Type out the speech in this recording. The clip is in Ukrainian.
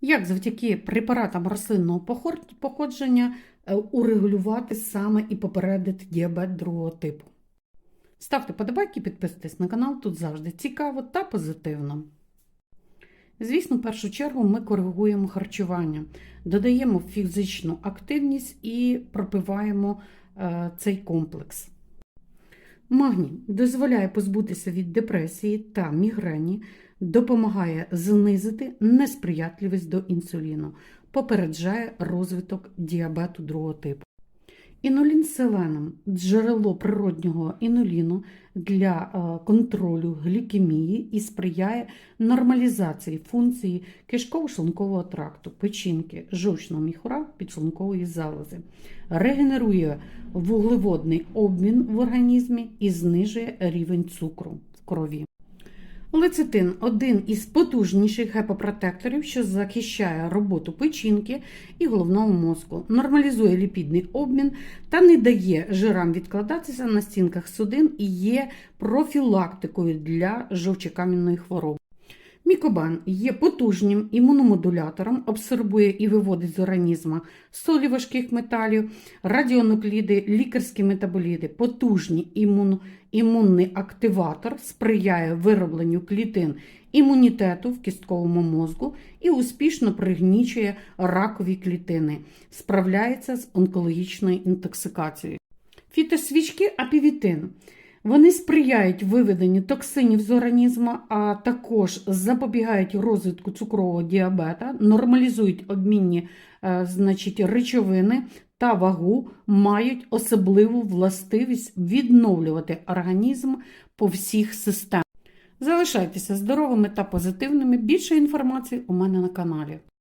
Як завдяки препаратам рослинного походження е, урегулювати саме і попередити діабет другого типу? Ставте подобайки, підписуйтесь на канал, тут завжди цікаво та позитивно. Звісно, в першу чергу ми коригуємо харчування, додаємо фізичну активність і пропиваємо е, цей комплекс. Магній дозволяє позбутися від депресії та мігрені, допомагає знизити несприятливість до інсуліну, попереджає розвиток діабету другого типу. Інулін з селеном джерело природнього інуліну для е, контролю глікемії і сприяє нормалізації функції кишково-шлункового тракту, печінки, жовчного міхура, підшлункової залози, регенерує вуглеводний обмін в організмі і знижує рівень цукру в крові. Лецитин один із потужніших гепопротекторів, що захищає роботу печінки і головного мозку, нормалізує ліпідний обмін та не дає жирам відкладатися на стінках судин і є профілактикою для жовчокам'яної хвороби. Мікобан є потужним імуномодулятором, абсорбує і виводить з організму солі важких металів, радіонукліди, лікарські метаболіди, потужний імун, імунний активатор, сприяє виробленню клітин імунітету в кістковому мозку і успішно пригнічує ракові клітини, справляється з онкологічною інтоксикацією. Фітосвічки апівітин. Вони сприяють виведенню токсинів з організму, а також запобігають розвитку цукрового діабета, нормалізують обмінні е, значить, речовини та вагу, мають особливу властивість відновлювати організм по всіх системах. Залишайтеся здоровими та позитивними. Більше інформації у мене на каналі.